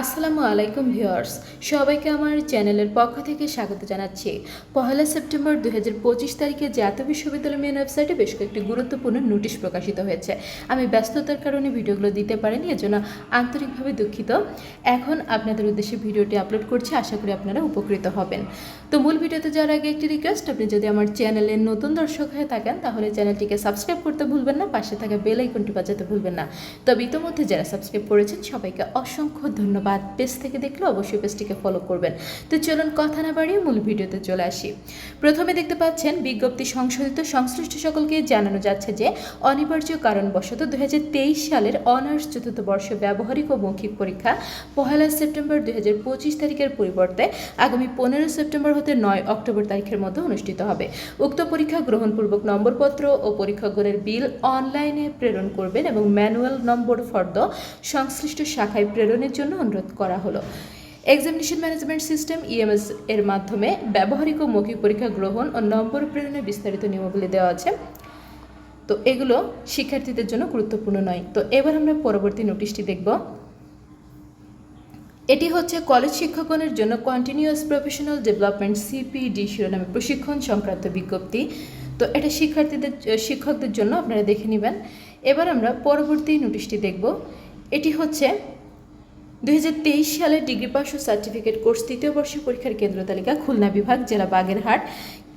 আসসালামু আলাইকুম ভিউয়ার্স, সবাইকে আমার চ্যানেলের পক্ষ থেকে স্বাগত জানাচ্ছি। পহেলা সেপ্টেম্বর দু হাজার পঁচিশ তারিখে জাতীয় বিশ্ববিদ্যালয় মেন ওয়েবসাইটে বেশ কয়েকটি গুরুত্বপূর্ণ নোটিশ প্রকাশিত হয়েছে। আমি ব্যস্ততার কারণে ভিডিওগুলো দিতে পারিনি, এজন্য আন্তরিকভাবে দুঃখিত। এখন আপনাদের উদ্দেশ্যে ভিডিওটি আপলোড করছি, আশা করি আপনারা উপকৃত হবেন। তো মূল ভিডিওতে যাওয়ার আগে একটি রিকোয়েস্ট, আপনি যদি আমার চ্যানেলের নতুন দর্শক হয়ে থাকেন, তাহলে চ্যানেলটিকে সাবস্ক্রাইব করতে ভুলবেন না, পাশে থাকা বেল আইকনটি বাজাতে ভুলবেন না। তবে ইতোমধ্যে যারা সাবস্ক্রাইব করেছেন, সবাইকে অসংখ্য ধন্যবাদ। পেজ থেকে দেখলে অবশ্যই পেজটিকে ফলো করবেন। তো চলুন কথা না বাড়িয়ে মূল ভিডিওতে চলে আসি। প্রথমে দেখতে পাচ্ছেন, বিজ্ঞপ্তি সংশোধিত সংশ্লিষ্ট সকলকে জানানো যাচ্ছে যে, অনিবার্য কারণবশত দু হাজার তেইশ সালের অনার্স চতুর্থ বর্ষ ব্যবহারিক ও মৌখিক পরীক্ষা পহেলা সেপ্টেম্বর দুই হাজার পঁচিশ তারিখের পরিবর্তে আগামী পনেরো সেপ্টেম্বর হতে নয় অক্টোবর তারিখের মধ্যে অনুষ্ঠিত হবে। উক্ত পরীক্ষা গ্রহণপূর্বক নম্বরপত্র ও পরীক্ষাগ্রহণের বিল অনলাইনে প্রেরণ করবেন এবং ম্যানুয়াল নম্বর ফর্দ সংশ্লিষ্ট শাখায় প্রেরণের জন্য অনুরোধ করা হলো। এক্সামিনেশন ম্যানেজমেন্ট সিস্টেম ইএমএস এর মাধ্যমে ব্যবহারিক ও মৌখিক পরীক্ষা গ্রহণ ও নম্বর প্রেরণের বিস্তারিত নিয়মাবলী দেওয়া আছে। তো এগুলো শিক্ষার্থীদের জন্য গুরুত্বপূর্ণ নয়। তো এবার আমরা পরবর্তী নোটিশটি দেখব। এটি হচ্ছে কলেজ শিক্ষকগণের জন্য কন্টিনিউয়াস প্রফেশনাল ডেভেলপমেন্ট সিপিডি শিরোনামে প্রশিক্ষণ সংক্রান্ত বিজ্ঞপ্তি। তো এটা শিক্ষার্থীদের, শিক্ষকদের জন্য আপনারা দেখে নেবেন। এবার আমরা পরবর্তী নোটিশটি দেখব। এটি হচ্ছে দুই হাজার তেইশ সালে ডিগ্রি পাস ও সার্টিফিকেট কোর্স তৃতীয় বর্ষের পরীক্ষার কেন্দ্র তালিকা খুলনা বিভাগ, জেলা বাগেরহাট।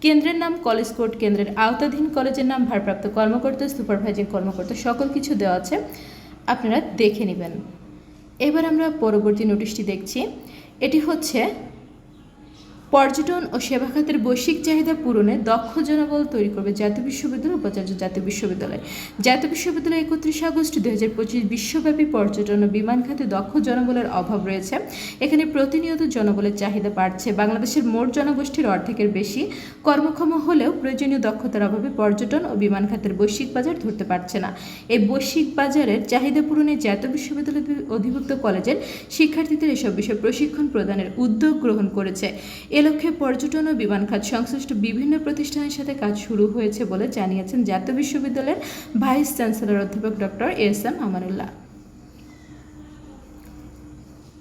কেন্দ্রের নাম কলেজ কোর্ট, কেন্দ্রের আওতাধীন কলেজের নাম ভারপ্রাপ্ত কর্মকর্তা, সুপারভাইজিং কর্মকর্তা, সকল কিছু দেওয়া আছে। আপনারা দেখে নেবেন। এবার আমরা পরবর্তী নোটিশটি দেখছি। এটি হচ্ছে পর্যটন ও সেবা খাতের বৈশ্বিক চাহিদা পূরণে দক্ষ জনবল তৈরি করবে জাতীয় বিশ্ববিদ্যালয় উপাচার্য জাতীয় বিশ্ববিদ্যালয়। জাতীয় বিশ্ববিদ্যালয় একত্রিশে আগস্ট দুই হাজার পঁচিশ বিশ্বব্যাপী পর্যটন ও বিমান খাতে দক্ষ জনবলের অভাব রয়েছে। এখানে প্রতিনিয়ত জনবলের চাহিদা বাড়ছে। বাংলাদেশের মোট জনগোষ্ঠীর অর্ধেকের বেশি কর্মক্ষম হলেও প্রয়োজনীয় দক্ষতার অভাবে পর্যটন ও বিমান খাতের বৈশ্বিক বাজার ধরতে পারছে না। এই বৈশ্বিক বাজারের চাহিদা পূরণে জাতীয় বিশ্ববিদ্যালয় অধিভুক্ত কলেজের শিক্ষার্থীদের এসব বিষয়ে প্রশিক্ষণ প্রদানের উদ্যোগ গ্রহণ করেছে। এ লক্ষ্যে পর্যটন ও বিমান খাত সংশ্লিষ্ট বিভিন্ন প্রতিষ্ঠানের সাথে কাজ শুরু হয়েছে বলে জানিয়েছেন জাতীয় বিশ্ববিদ্যালয়ের ভাইস চ্যান্সেলর অধ্যাপক ডক্টর এস এম আমানুল্লাহ।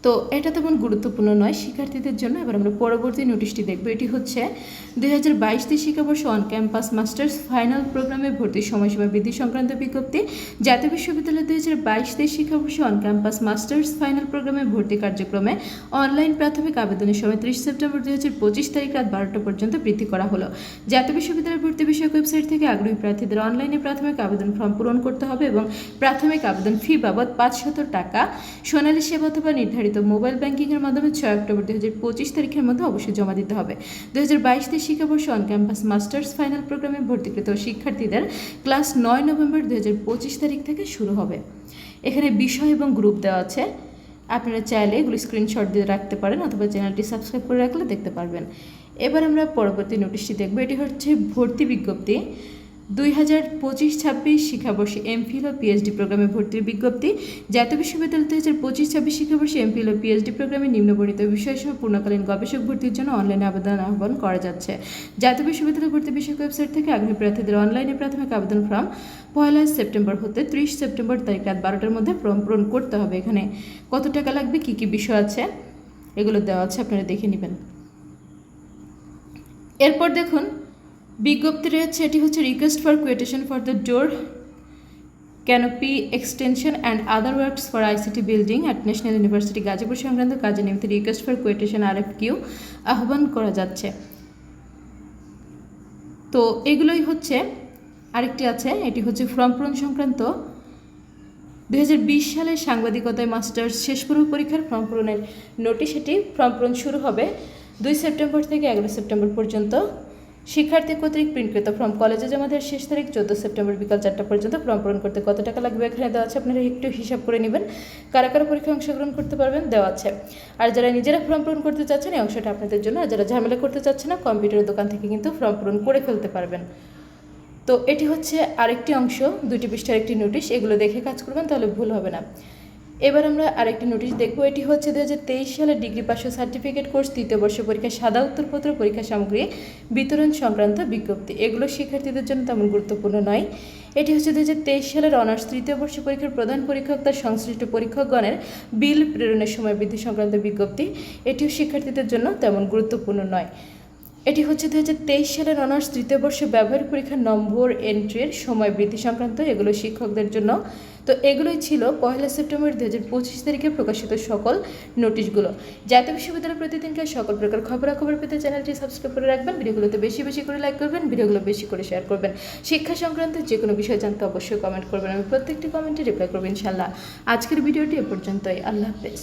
তো এটা তেমন গুরুত্বপূর্ণ নয়, শিক্ষার্থীদের জন্য। এবার আমরা পরবর্তী নোটিশটি দেখব। এটি হচ্ছে দুই হাজার বাইশ তেইশ শিক্ষাবর্ষ অন ক্যাম্পাস মাস্টার্স ফাইনাল প্রোগ্রামে ভর্তির সময়সীমা বৃদ্ধি সংক্রান্ত বিজ্ঞপ্তি। জাতীয় বিশ্ববিদ্যালয় দুই হাজার বাইশ তেইশ শিক্ষাবর্ষ অন ক্যাম্পাস মাস্টার্স ফাইনাল প্রোগ্রামে ভর্তি কার্যক্রমে অনলাইন প্রাথমিক আবেদনের সময় ত্রিশ সেপ্টেম্বর দুই হাজার পঁচিশ তারিখ রাত বারোটা পর্যন্ত বৃদ্ধি করা হলো। জাতীয় বিশ্ববিদ্যালয় ভর্তি বিষয়ক ওয়েবসাইট থেকে আগ্রহী প্রার্থীদের অনলাইনে প্রাথমিক আবেদন ফর্ম পূরণ করতে হবে এবং প্রাথমিক আবেদন ফি বাবদ পাঁচশত টাকা, সোনালী সেবা অথবা নির্ধারিত মোবাইল ব্যাংকিংয়ের মাধ্যমে ছয় অক্টোবর দু হাজার পঁচিশ তারিখের মধ্যে অবশ্যই জমা দিতে হবে। দু হাজার বাইশ তেইশ শিক্ষাবর্ষ অন ক্যাম্পাস মাস্টার্স ফাইনাল প্রোগ্রামে ভর্তিকৃত শিক্ষার্থীদের ক্লাস নয় নভেম্বর দু হাজার পঁচিশ তারিখ থেকে শুরু হবে। এখানে বিষয় এবং গ্রুপ দেওয়া আছে। আপনারা চাইলে এগুলি স্ক্রিনশট দিয়ে রাখতে পারেন অথবা চ্যানেলটি সাবস্ক্রাইব করে রাখলে দেখতে পারবেন। এবার আমরা পরবর্তী নোটিশটি দেখব। এটি হচ্ছে ভর্তি বিজ্ঞপ্তি। দুই হাজার পঁচিশ ছাব্বিশ শিক্ষাবর্ষে এমফিল ও পিএইচডি প্রোগ্রামে ভর্তির বিজ্ঞপ্তি, জাতীয় বিশ্ববিদ্যালয় দুই হাজার পঁচিশ ছাব্বিশ শিক্ষাবর্ষে এমফিল ও পিএইচডি প্রোগ্রামে নিম্নবর্ণিত বিষয়সহ পূর্ণকালীন গবেষক ভর্তির জন্য অনলাইনে আবেদন আহ্বান করা যাচ্ছে। জাতীয় বিশ্ববিদ্যালয় ভর্তি বিষয়ক ওয়েবসাইট থেকে আগ্রহী প্রার্থীদের অনলাইনে প্রাথমিক আবেদন ফর্ম পয়লা সেপ্টেম্বর হতে ত্রিশ সেপ্টেম্বর তারিখ রাত বারোটার মধ্যে ফর্ম পূরণ করতে হবে। এখানে কত টাকা লাগবে? কী কী বিষয় আছে? এগুলো দেওয়া আছে, আপনারা দেখে নেবেন। এরপর দেখুন বিজ্ঞপ্তি রয়েছে, এটি হচ্ছে request for quotation for the door canopy extension and other works for ICT building at national university Gazipur সংক্রান্ত কাজে নিয়মিত request for quotation R F Q আহ্বান করা যাচ্ছে। তো এগুলোই হচ্ছে, আরেকটি আছে, এটি হচ্ছে ফর্ম পূরণ সংক্রান্ত। দুই সালের সাংবাদিকতায় মাস্টার্স শেষ পূর্ব পরীক্ষার ফর্ম পূরণের নোটিশ এটি ফর্ম পূরণ শুরু হবে দুই সেপ্টেম্বর থেকে এগারো সেপ্টেম্বর পর্যন্ত। শিক্ষার্থী কর্তৃক প্রিন্টকৃত ফর্ম। কলেজে জমা দেওয়ার শেষ তারিখ চোদ্দ সেপ্টেম্বর বিকাল চারটা পর্যন্ত ফর্ম পূরণ করতে কত টাকা লাগবে এখানে দেওয়া আছে। আপনারা একটু হিসাব করে নেবেন। কারা কারা পরীক্ষায় অংশগ্রহণ করতে পারবেন দেওয়া আছে। আর যারা নিজেরা ফর্ম পূরণ করতে চাচ্ছেন এই অংশটা আপনাদের জন্য, আর যারা ঝামেলা করতে চাচ্ছেন না, কম্পিউটারের দোকান থেকে কিন্তু ফর্ম পূরণ করে ফেলতে পারবেন। তো এটি হচ্ছে আরেকটি অংশ দুটি পৃষ্ঠার একটি নোটিশ। এগুলো দেখে কাজ করবেন, তাহলে ভুল হবে না। এবার আমরা আরেকটি নোটিশ দেখব। এটি হচ্ছে দু হাজার তেইশ সালের ডিগ্রি ও সার্টিফিকেট কোর্স তৃতীয় বর্ষ পরীক্ষা সাদা উত্তরপত্র, পরীক্ষা সামগ্রী, বিতরণ সংক্রান্ত বিজ্ঞপ্তি। এগুলো শিক্ষার্থীদের জন্য তেমন গুরুত্বপূর্ণ নয়। এটি হচ্ছে দু তেইশ সালের অনার্স তৃতীয় বর্ষ পরীক্ষার প্রধান পরীক্ষক তার সংশ্লিষ্ট পরীক্ষকগণের বিল প্রেরণের সময় বৃদ্ধি সংক্রান্ত বিজ্ঞপ্তি। এটিও শিক্ষার্থীদের জন্য তেমন গুরুত্বপূর্ণ নয়। এটি হচ্ছে দু হাজার তেইশ সালের অনার্স তৃতীয় বর্ষে ব্যবহারিক পরীক্ষার নম্বর এন্ট্রির সময় বৃদ্ধি সংক্রান্ত এগুলো শিক্ষকদের জন্য। তো এগুলোই ছিল পয়লা সেপ্টেম্বর দু হাজার পঁচিশ তারিখে প্রকাশিত সকল নোটিশগুলো। জাতীয় বিশ্ববিদ্যালয় প্রতিদিনকার সকল প্রকার খবরাখবর পেতে চ্যানেলটি সাবস্ক্রাইব করে রাখবেন, ভিডিওগুলোতে বেশি বেশি করে লাইক করবেন, ভিডিওগুলো বেশি করে শেয়ার করবেন। শিক্ষা সংক্রান্ত যে কোনো বিষয় জানতে অবশ্যই কমেন্ট করবেন, আমি প্রত্যেকটি কমেন্টে রিপ্লাই করব ইনশাল্লাহ আজকের ভিডিওটি এ পর্যন্তই, আল্লাহ হাফেজ।